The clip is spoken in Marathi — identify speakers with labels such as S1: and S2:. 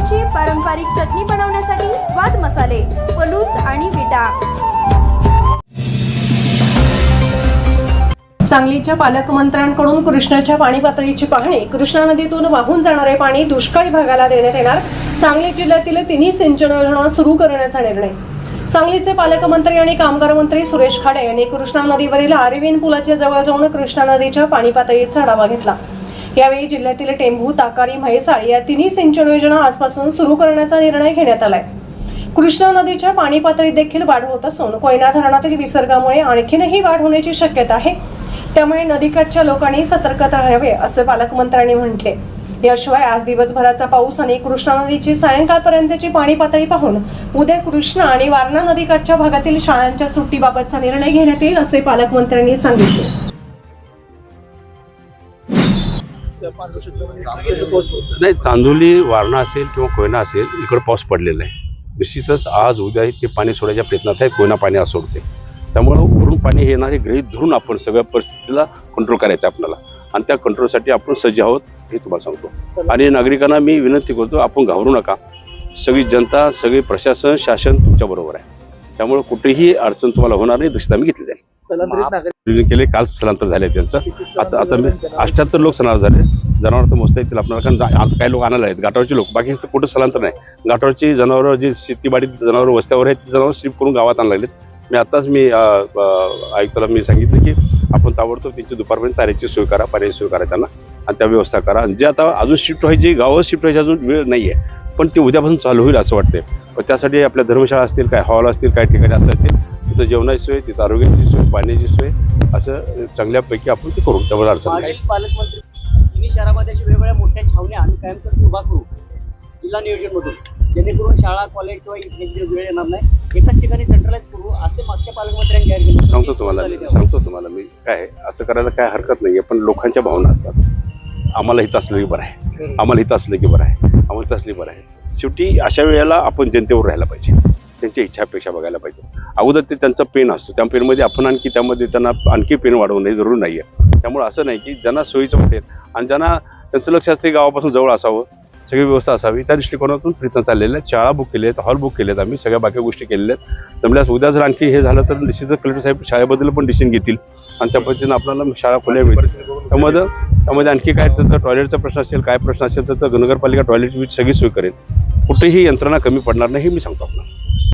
S1: चवीची पारंपरिक चटणी बनवण्यासाठी स्वाद मसाले पलूस आणि विटा.
S2: सांगलीच्या पालकमंत्र्यांकडून कृष्णाच्या पाणी पातळीची पाहणी कृष्णा नदीतून वाहून जाणारे पाणी दुष्काळी भागाला देण्यात येणार. सांगली जिल्ह्यातील तिन्ही सिंचन योजना सुरू करण्याचा निर्णय. सांगलीचे पालकमंत्री आणि कामगार मंत्री सुरेश खाडे यांनी कृष्णा नदीवरील आरेवीन पुलाच्या जवळ जाऊन कृष्णा नदीच्या पाणी पातळीचा आढावा घेतला. यावेळी जिल्ह्यातील टेंभू ताकारी म्हैसाळ या तिन्ही सिंचन योजना आजपासून सुरू करण्याचा निर्णय घेण्यात आलाय. कृष्णा नदीच्या पाणी पातळीत देखील वाढ होत असून कोयना धरणातील विसर्गामुळे आणखीनही वाढ होण्याची शक्यता आहे. त्यामुळे नदीकाठच्या लोकांनी सतर्कता राहावे असे पालकमंत्र्यांनी म्हटले. याशिवाय आज दिवसभराचा पाऊस आणि कृष्णा नदीची सायंकाळपर्यंतची पाणी पातळी पाहून उद्या कृष्णा आणि वारणा नदीकाठच्या भागातील शाळांच्या सुट्टीबाबतचा निर्णय घेण्यात येईल असे पालकमंत्र्यांनी सांगितले.
S3: नाही चांदोली वारणा असेल किंवा कोयना असेल इकडं पाऊस पडलेला आहे. निश्चितच आज उद्या ते पाणी सोडायच्या प्रयत्नात आहे कोयना पाणी असोडते सोडते त्यामुळं वरून पाणी हे येणारे गृहीत धरून आपण सगळ्या परिस्थितीला कंट्रोल करायचं आहे आपल्याला. आणि त्या कंट्रोलसाठी आपण सज्ज आहोत हे तुम्हाला सांगतो. आणि नागरिकांना मी विनंती करतो आपण घाबरू नका. सगळी जनता सगळे प्रशासन शासन तुमच्याबरोबर आहे. त्यामुळे कुठेही अडचण तुम्हाला होणार नाही दक्षता मी घेतली जाईल. केले काल स्थलांतर झाले त्यांचं. आता आता मी अठ्याहत्तर लोक स्थलांतर झाले. जनावर तर मोजता येतील आपल्याला कारण काही लोक आणायला आहेत. घाटावरचे लोक. बाकी कुठं स्थलांतर नाही. घाटावरची जनावरं जी शेतीबाडी जनावरं वस्त्यावर आहेत ती जनावरं शिफ्ट करून गावात आणायला लागलेत. मी आताच मी आयुक्ताला मी सांगितलं की आपण ताबडतोब त्यांची दुपारपर्यंत चाऱ्याची सोय करा पाण्याची सोय करा त्यांना आणि त्या व्यवस्था करा. आणि जे आता अजून शिफ्ट व्हायची गावं शिफ्ट व्हायची अजून वेळ नाही आहे पण ते उद्यापासून चालू होईल असं वाटते पण त्यासाठी आपल्या धर्मशाळा असतील काय हॉल असतील काय ठिकाणी असं असतील तिथं जेवणाची सोय तिथं आरोग्याची सोय पाण्याची सोय असं चांगल्यापैकी आपण ते करू त्यामुळे अडचण नाही.
S4: पालकमंत्री तिन्ही शहरामध्ये अशा वेगवेगळ्या मोठ्या छावण्या आम्ही कायमस्वरूपी उभा करू. जिल्हा नियोजनमधून. जेणेकरून शाळा कॉलेज किंवा इथे वेळ येणार नाही. एकाच ठिकाणी सेंट्रलाइज करू असे मागच्या पालकमंत्र्यांनी जाहीर केले.
S3: सांगतो तुम्हाला सांगतो तुम्हाला मी काय आहे, असं करायला काय हरकत नाहीये पण लोकांच्या भावना असतात. आम्हाला हित असलं की बरं आहे. आम्हाला हित असलं की बरं आहे. आम्हाला हित असली बरं आहे. शेवटी अशा वेळेला आपण जनतेवर राहायला पाहिजे. त्यांच्या इच्छापेक्षा बघायला पाहिजे. अगोदर ते त्यांचा पेन असतो. त्या पेनमध्ये आपण आणखी त्यामध्ये त्यांना आणखी पेन वाढवणं हे जरूर नाही आहे त्यामुळे असं नाही की ज्यांना सोयीचं वाटेल आणि ज्यांना त्यांचं लक्ष असते गावापासून जवळ असावं सगळी व्यवस्था असावी त्या दृष्टिकोनातून प्रयत्न चाललेले आहेत. शाळा बुक केल्या आहेत हॉल बुक केले आहेत आम्ही सगळ्या बाकी गोष्टी केलेल्या आहेत. जमल्यास उद्या जर आणखी हे झालं तर निश्चितच कलेक्टर साहेब शाळेबद्दल पण डिसिजन घेतील आणि त्या पद्धतीनं आपल्याला शाळा खुल्या मिळतील. त्यामध्ये त्यामध्ये आणखी काय तर टॉयलेटचा प्रश्न असेल काय प्रश्न असेल तर नगरपालिका टॉयलेट सगळी सोय करेल. कुठेही यंत्रणा कमी पडणार नाही हे मी सांगतो आपल्याला.